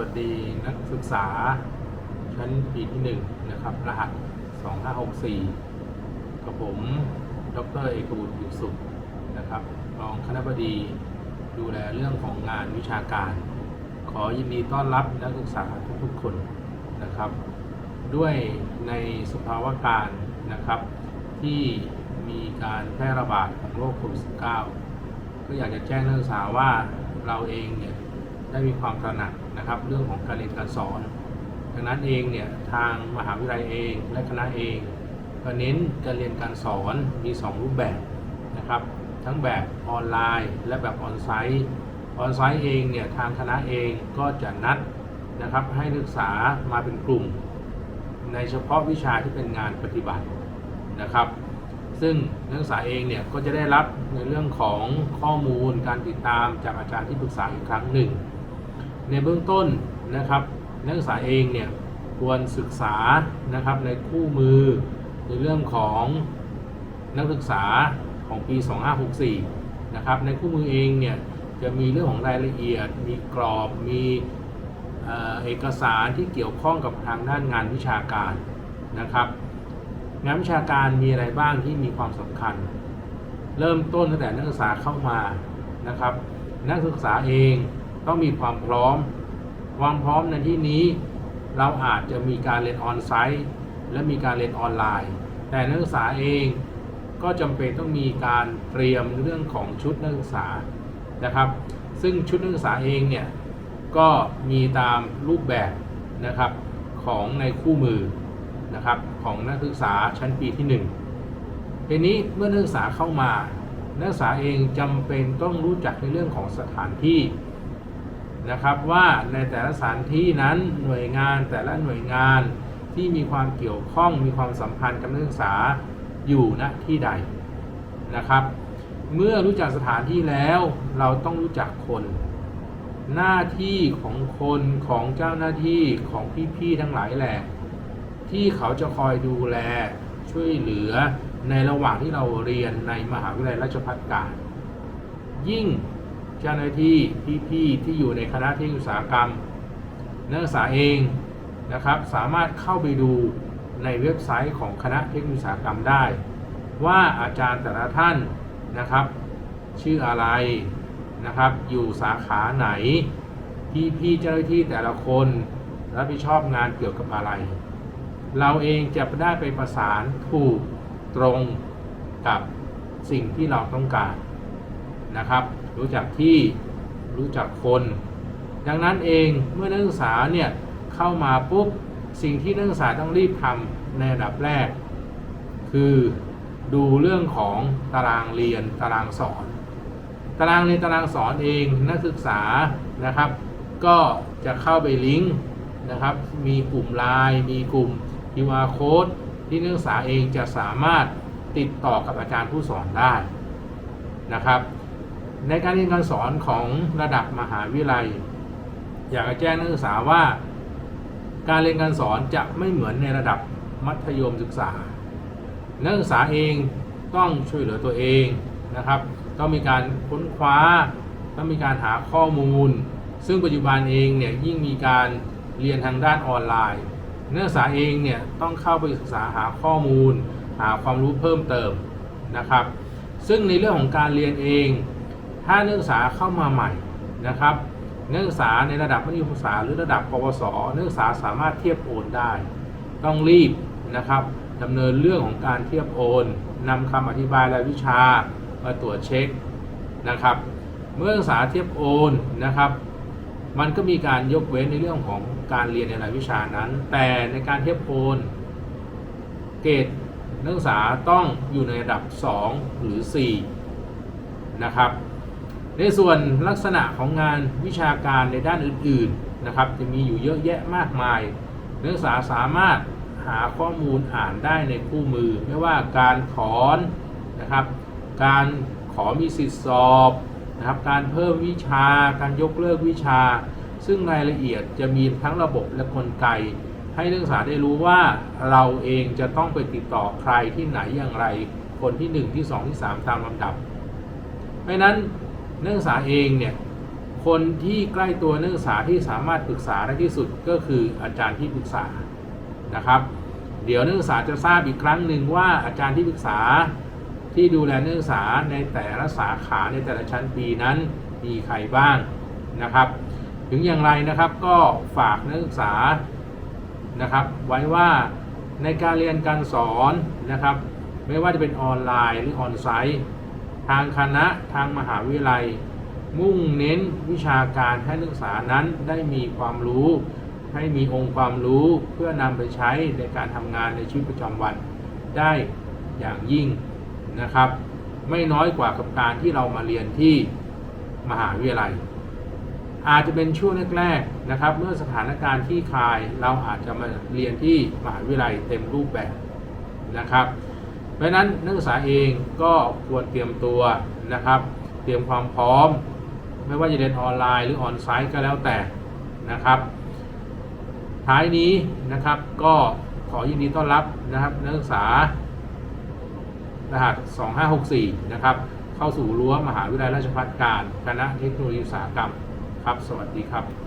วัสดีนักศึกษา ชั้นปีที่หนึ่งนะครับ รหัส 2564 กับผม ดร เอกบุตรอยู่สุขนะครับ รองคณบดีดูแลเรื่องของงานวิชาการ ขอยินดีต้อนรับนักศึกษาทุกๆคนนะครับ ด้วยในสภาวะการนะครับ ที่มีการแพร่ระบาดของโรคโควิด -19 ก็อยากจะแจ้งนักศึกษาว่าเราเองเนี่ย ได้มีความตระหนักนะครับ เรื่องของการเรียนการสอนดังนั้นเองเนี่ยทางมหาวิทยาลัยเองและคณะเองก็เน้นการเรียนการสอนมี 2 รูปแบบนะครับ ทั้งแบบออนไลน์ และแบบออนไซต์ออนไซต์เองเนี่ยทางคณะเองก็จะนัดนะครับให้นักศึกษามาเป็นกลุ่ม ในเฉพาะวิชาที่เป็นงานปฏิบัตินะครับ ซึ่งนักศึกษาเองเนี่ยก็จะได้รับในเรื่องของข้อมูลการติดตามจากอาจารย์ที่ปรึกษาอีกครั้งหนึ่ง ในเบื้องต้นนะครับนักศึกษาเองเนี่ยควรศึกษานะครับในคู่มือในเรื่องของนักศึกษาของปี 2564 นะครับในคู่มือเองเนี่ยจะมีเรื่องของรายละเอียด มีกรอบ มีเอ่อเอกสารที่เกี่ยวข้องกับทางด้านงานวิชาการนะครับ งานวิชาการมีอะไรบ้างที่มีความสำคัญ เริ่มต้นตั้งแต่นักศึกษาเข้ามานะครับ นักศึกษาเอง ต้องมีความพร้อม ความพร้อมในที่นี้ เราอาจจะมีการเรียนออนไซต์ และมีการเรียนออนไลน์ แต่นักศึกษาเองก็จำเป็นต้องมีการเตรียมเรื่องของชุดนักศึกษานะครับ ซึ่งชุดนักศึกษาเองเนี่ยก็มีตามรูปแบบนะครับของในคู่มือนะครับของนักศึกษาชั้นปีที่ 1 ทีนี้เมื่อนักศึกษาเข้ามา นักศึกษาเองจำเป็นต้องรู้จักในเรื่องของสถานที่ นะครับว่าในแต่ละสถานที่นั้นหน่วยงานแต่ละหน่วยงานที่มีความเกี่ยวข้องมีความสัมพันธ์กับนักศึกษาอยู่ณที่ใดนะครับ เมื่อรู้จักสถานที่แล้วเราต้องรู้จักคน หน้าที่ของคนของเจ้าหน้าที่ของพี่ๆทั้งหลายแหละที่เขาจะคอยดูแลช่วยเหลือในระหว่างที่เราเรียนในมหาวิทยาลัยราชภัฏกาญยิ่ง จ้าหน้าที่พี่ๆที่อยู่ในคณะเทคนิคอุตสาหกรรม นักศึกษาเองนะครับสามารถเข้าไปดูในเว็บไซต์ของคณะเทคนิคอุตสาหกรรมได้ ว่าอาจารย์แต่ละท่านนะครับ ชื่ออะไรนะครับ อยู่สาขาไหน พี่พี่เจ้าหน้าที่แต่ละคนรับผิดชอบงานเกี่ยวกับอะไร เราเองจะได้ไปประสานถูกตรงกับสิ่งที่เราต้องการ นะครับ รู้จักที่รู้จักคน ดังนั้นเองเมื่อนักศึกษาเนี่ยเข้ามาปุ๊บสิ่งที่นักศึกษาต้องรีบทำในอันดับแรก คือดูเรื่องของตารางเรียนตารางสอน ตารางเรียนตารางสอนเองนักศึกษานะครับ ก็จะเข้าไปลิงก์นะครับ มีกลุ่มไลน์มีกลุ่ม QR code ที่นักศึกษาเองจะสามารถติดต่อกับอาจารย์ผู้สอนได้นะครับ ในการเรียนการสอนของระดับมหาวิทยาลัย อยากจะแจ้งนักศึกษาว่า การเรียนการสอนจะไม่เหมือนในระดับมัธยมศึกษา นักศึกษาเองต้องช่วยเหลือตัวเองนะครับ ต้องมีการค้นคว้า ต้องมีการหาข้อมูล ซึ่งปัจจุบันเองเนี่ยยิ่งมีการเรียนทางด้านออนไลน์ นักศึกษาเองเนี่ยต้องเข้าไปศึกษาหาข้อมูล หาความรู้เพิ่มเติมนะครับ ซึ่งในเรื่องของการเรียนเอง ถ้านักศึกษาเข้ามาใหม่นะครับนักศึกษาในระดับมัธยมศึกษาหรือระดับปวสนักศึกษาสามารถเทียบโอนได้ ต้องรีบนะครับดำเนินเรื่องของการเทียบโอนนำคำอธิบายรายวิชามาตรวจเช็คนะครับ เมื่อนักศึกษาเทียบโอนนะครับ มันก็มีการยกเว้นในเรื่องของการเรียนในรายวิชานั้น แต่ในการเทียบโอนเกรดนักศึกษาต้องอยู่ในระดับ 2 หรือ 4 นะครับ ในส่วนลักษณะของงานวิชาการในด้านอื่นๆนะครับ จะมีอยู่เยอะแยะมากมาย นักศึกษาสามารถหาข้อมูลอ่านได้ในคู่มือ ไม่ว่าการถอนนะครับ การขอมีสิทธิสอบนะครับ การเพิ่มวิชา การยกเลิกวิชา ซึ่งรายละเอียดจะมีทั้งระบบและกลไก ให้นักศึกษาได้รู้ว่าเราเองจะต้องไปติดต่อใครที่ไหนอย่างไร คนที่ 1 ที่ 2 ที่ 3 ตามลำดับ เพราะฉะนั้น นักศึกษาเองเนี่ยคนที่ใกล้ตัวนักศึกษาที่สามารถปรึกษาได้ที่สุดก็คืออาจารย์ที่ปรึกษานะครับ เดี๋ยวนักศึกษาจะทราบอีกครั้งหนึ่งว่าอาจารย์ที่ปรึกษาที่ดูแลนักศึกษาในแต่ละสาขาในแต่ละชั้นปีนั้นมีใครบ้างนะครับ ถึงอย่างไรนะครับก็ฝากนักศึกษานะครับ ไว้ว่าในการเรียนการสอนนะครับ ไม่ว่าจะเป็นออนไลน์หรือออนไซต์ ทางคณะทางมหาวิทยาลัย มุ่งเน้นวิชาการให้นักศึกษานั้นได้มีความรู้ ให้มีองค์ความรู้เพื่อนำไปใช้ในการทำงานในชีวิตประจำวันได้อย่างยิ่งนะครับ ไม่น้อยกว่ากับการที่เรามาเรียนที่มหาวิทยาลัย อาจจะเป็นช่วงแรกๆนะครับ เมื่อสถานการณ์ที่คลายเราอาจจะมาเรียนที่มหาวิทยาลัยเต็มรูปแบบนะครับ เพราะฉะนั้นนักศึกษาเองก็ควรเตรียมตัวนะครับ เตรียมความพร้อม ไม่ว่าจะเรียนออนไลน์หรือออนไซต์ก็แล้วแต่นะครับท้ายนี้นะครับก็ขอยินดีต้อนรับนะครับนักศึกษารหัส 2564 นะครับ เข้าสู่รั้วมหาวิทยาลัยราชภัฏการ คณะเทคโนโลยีอุตสาหกรรม ครับ สวัสดีครับ